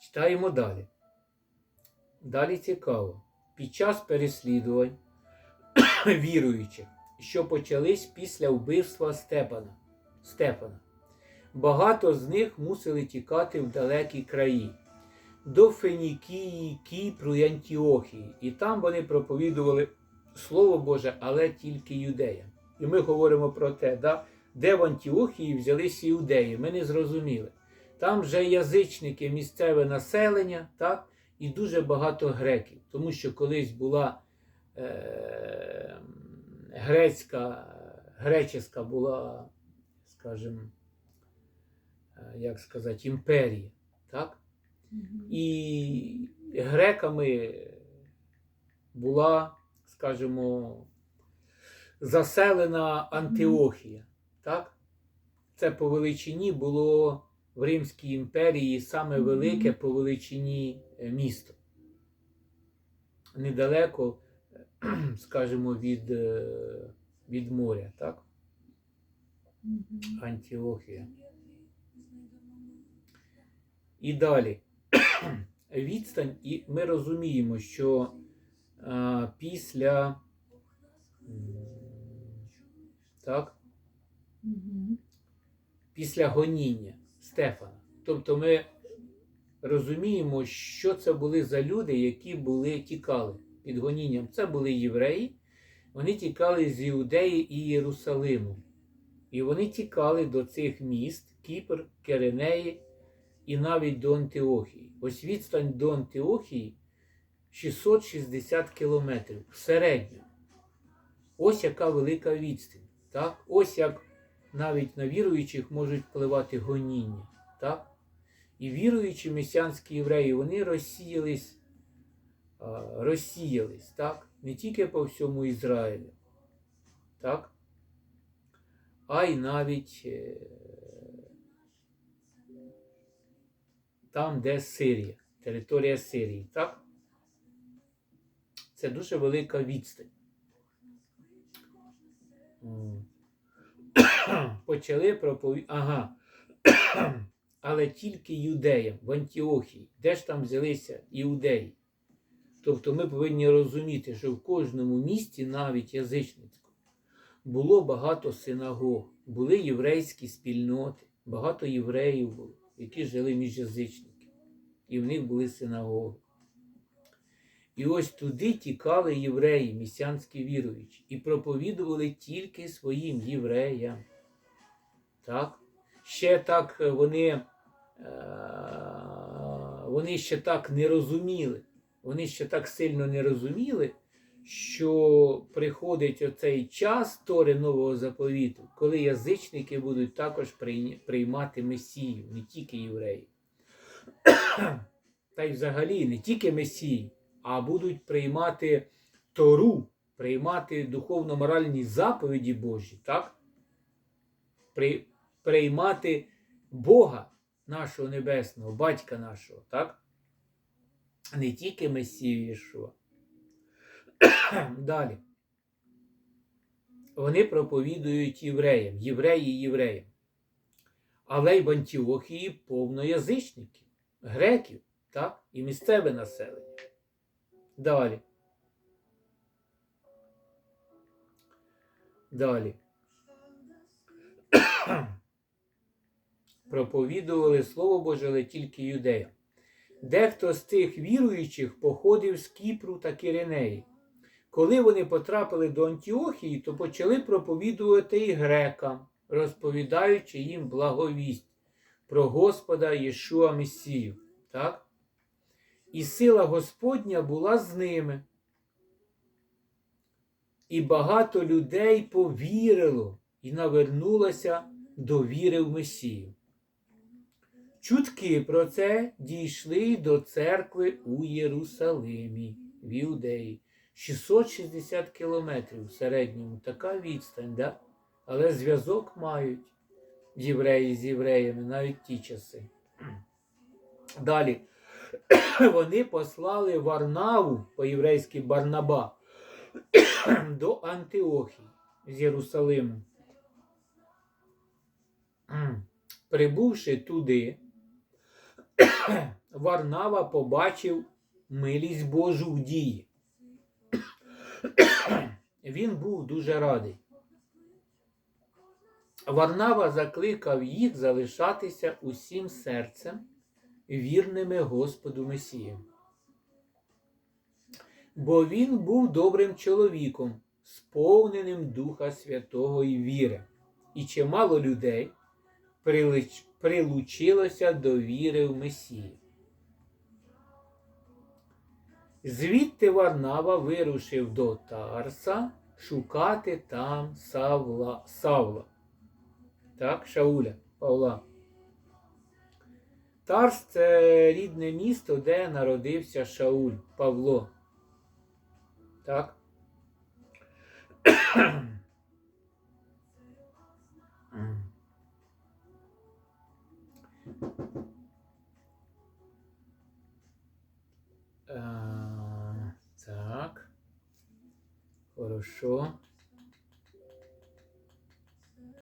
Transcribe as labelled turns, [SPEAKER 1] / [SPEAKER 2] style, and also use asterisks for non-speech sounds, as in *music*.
[SPEAKER 1] Читаємо далі. Далі цікаво. Під час переслідувань *coughs* віруючих, що почались після вбивства Степана, Стефана, багато з них мусили тікати в далекі краї до Фенікії, Кіпру і Антіохії. І там вони проповідували Слово Боже, але тільки юдеям. І ми говоримо про те, да, де в Антіохії взялися іудеї. Ми не зрозуміли. Там вже язичники, місцеве населення, так, і дуже багато греків. Тому що колись була е, грецька, греческа була, скажімо, е, як сказати, імперія. Так? І греками була, скажімо, заселена Антиохія. Так? Це по величині було в Римській імперії саме велике по величині е, місто. Недалеко, *clears throat* скажімо, від, е, від моря, так? Антіохія. І далі. *clears throat* Відстань, і ми розуміємо, що а, після так, після гоніння Стефана. Тобто ми розуміємо, що це були за люди, які були тікали під гонінням. Це були євреї, вони тікали з Іудеї і Єрусалиму. І вони тікали до цих міст Кіпр, Керенеї і навіть до Антиохії. Ось відстань до Антиохії 660 кілометрів в середньому. Ось яка велика відстань. Так? Ось як навіть на віруючих можуть впливати гоніння. Так? І віруючі месіанські євреї, вони розсіялись, розсіялись так? не тільки по всьому Ізраїлю, так? а й навіть е, там, де Сирія, територія Сирії. Так? Це дуже велика відстань. Почали проповідати. Ага. *coughs* Але тільки юдеям в Антіохії. Де ж там взялися іудеї? Тобто ми повинні розуміти, що в кожному місті, навіть язичницькому, було багато синагог, були єврейські спільноти, багато євреїв було, які жили між язичниками. І в них були синагоги. І ось туди тікали євреї, місіанські віруючі, і проповідували тільки своїм євреям. Так? Ще так е, вони, е, вони ще так не розуміли, вони ще так сильно не розуміли, що приходить оцей час Тори Нового заповіту, коли язичники будуть також приймати Месію, не тільки євреї. Та й взагалі не тільки Месію, а будуть приймати Тору, приймати духовно-моральні заповіді Божі, так? При, приймати Бога нашого Небесного, Батька нашого, так? Не тільки Месію Єшуа. *clears throat* Далі. Вони проповідують євреям, євреї євреям. Але й в Антіохії повно язичників, греків, так? І місцеве населення. Далі. Далі. Проповідували Слово Боже, але тільки юдеям. Дехто з цих віруючих походив з Кіпру та Киринеї. Коли вони потрапили до Антіохії, то почали проповідувати і грекам, розповідаючи їм благовість про Господа Єшуа Месію. Так? І сила Господня була з ними. І багато людей повірило і навернулося до віри в Месію. Чутки про це дійшли до церкви у Єрусалимі, в Іудеї. 660 кілометрів в середньому така відстань, да? але зв'язок мають євреї з євреями навіть ті часи. Далі *clears throat* вони послали Варнаву по-єврейськи Барнаба *clears throat* до Антиохії з Єрусалиму. Прибувши туди, *coughs* Варнава побачив милість Божу в дії. *coughs* Він був дуже радий. Варнава закликав їх залишатися усім серцем вірними Господу Месієм. Бо він був добрим чоловіком, сповненим Духа Святого і віри, і чимало людей прилучилося до віри в Месію. Звідти Варнава вирушив до Тарса шукати там Савла, Савла. Так, Шауля, Павла. Тарс це рідне місто, де народився Шауль, Павло. Так? Е, Так. Хорошо.